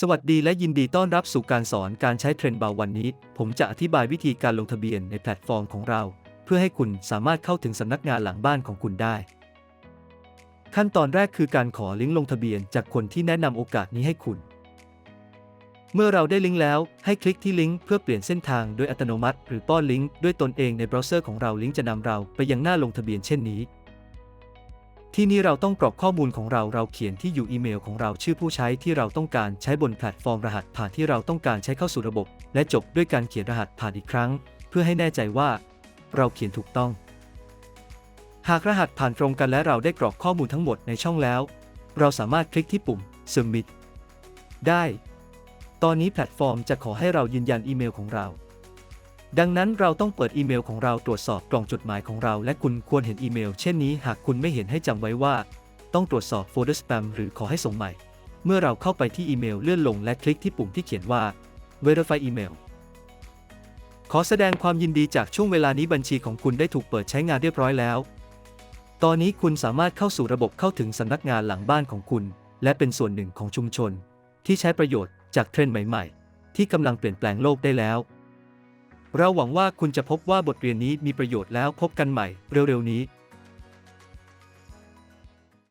สวัสดีและยินดีต้อนรับสู่การสอนการใช้เทรนด์บาวันนี้ ผมจะอธิบายวิธีการลงทะเบียนในแพลตฟอร์มของเรา เพื่อให้คุณสามารถเข้าถึงสำนักงานหลังบ้านของคุณได้ ขั้นตอนแรกคือการขอลิงก์ลงทะเบียนจากคนที่แนะนำโอกาสนี้ให้คุณ เมื่อเราได้ลิงก์แล้ว ให้คลิกที่ลิงก์เพื่อเปลี่ยนเส้นทางโดยอัตโนมัติ หรือป้อนลิงก์ด้วยตนเองในเบราว์เซอร์ของเราลิงก์จะนำเราไปยังหน้าลงทะเบียนเช่นนี้ ที่นี่เราต้องกรอกข้อมูลของเราเราเขียนที่อยู่อีเมลของเราชื่อผู้ใช้ที่เราต้องการใช้บนแพลตฟอร์มรหัสผ่านที่เราต้องการใช้เข้าสู่ระบบ และจบด้วยการเขียนรหัสผ่านอีกครั้ง เพื่อให้แน่ใจว่า เราเขียนถูกต้อง หากรหัสผ่านตรงกันและเราได้กรอกข้อมูลทั้งหมดในช่องแล้ว เราสามารถคลิกที่ปุ่ม Submit ได้ ตอนนี้แพลตฟอร์มจะขอให้เรายืนยันอีเมลของเรา ดังนั้นเราต้องเปิดอีเมลของเราตรวจสอบกล่องจดหมายของเรา และคุณควรเห็นอีเมล เช่นนี้หากคุณไม่เห็นให้จำไว้ว่า ต้องตรวจสอบโฟลเดอร์สแปมหรือขอให้ส่งใหม่ เมื่อเราเข้าไปที่อีเมลเลื่อนลงและคลิกที่ปุ่มที่เขียนว่า Verify Email ขอแสดงความยินดีจากช่วงเวลานี้บัญชีของคุณได้ถูกเปิดใช้งานเรียบร้อยแล้ว ตอนนี้คุณสามารถเข้าสู่ระบบเข้าถึงสำนักงานหลังบ้านของคุณ และเป็นส่วนหนึ่งของชุมชน ที่ใช้ประโยชน์จากเทรนด์ใหม่ ๆ ที่กำลังเปลี่ยนแปลงโลกได้แล้ว เราหวังว่าคุณจะพบว่าบทเรียนนี้มีประโยชน์แล้วพบกันใหม่เร็วๆนี้